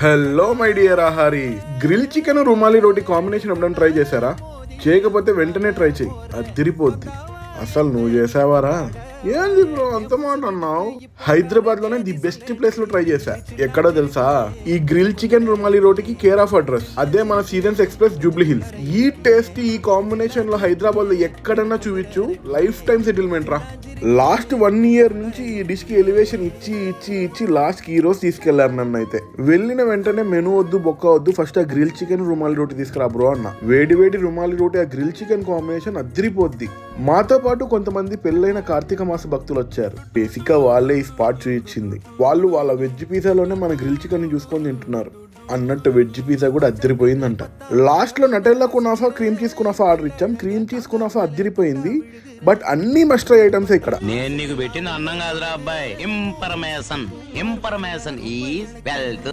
Hello my dear ఆహారి grill chicken rumali roti combination ఎప్పుడైనా try చేశారా? చేయకపోతే వెంటనే ట్రై చేయి. అది తిరిపోద్ది అసలు నువ్వు చేసావారా? ఏంది బ్రో అంత మాట అన్నావు. హైదరాబాద్లోనే ది బెస్ట్ ప్లేస్లో ట్రై చేశా. ఎక్కడో తెలుసా? ఈ గ్రిల్ చికెన్ రుమాలి రోటికి కేర్ ఆఫ్ అడ్రస్ అదే మన సీజన్స్ ఎక్స్ప్రెస్ జూబ్లీ హిల్స్ ఈ టేస్ట్ ఈ కాంబినేషన్లో హైదరాబాద్లో ఎక్కడన్నా చూపించు. లైఫ్ టైం సెటిల్మెంట్ రా. లాస్ట్ వన్ ఇయర్ నుంచి ఈ డిష్కి ఎలివేషన్ ఇచ్చి ఇచ్చి ఇచ్చి లాస్ట్కి ఈ రోజు తీసుకెళ్ళారు నన్ను అయితే. వెళ్ళిన వెంటనే మెను వద్దు బొక్క వద్దు ఫస్ట్ ఆ గ్రిల్ చికెన్ రుమాలి రోటి తీసుకురా బ్రో అన్న. వేడి వేడి రుమాలి రోటి ఆ గ్రిల్ చికెన్ కాంబినేషన్ అద్దరిపోద్ది. మాతో పాటు కొంతమంది పెళ్ళైన కార్తీక మాస భక్తులు వచ్చారు. బేసిక్గా వాళ్ళే ఈ స్పాట్ చూయించింది. వాళ్ళు వాళ్ళ వెజ్ పిజ్జాలోనే మన గ్రిల్ చికెన్ చూసుకొని తింటున్నారు. అన్నట్టు వెజ్ పిజ్జా కూడా అద్దరిపోయిందంట. లాస్ట్లో Nutella kunafa cream cheese kunafa order ఇచ్చాం. క్రీమ్ చీజ్ కునాఫా అద్దరిపోయింది. బట్ అన్ని మస్టర్ ఐటమ్స్ ఇక్కడ. నేను నీకు పెట్టిన అన్నం కాదురా అబ్బాయి. ఇంపర్మేషన్ ఇంపర్మేషన్ ఈజ్ వెల్త్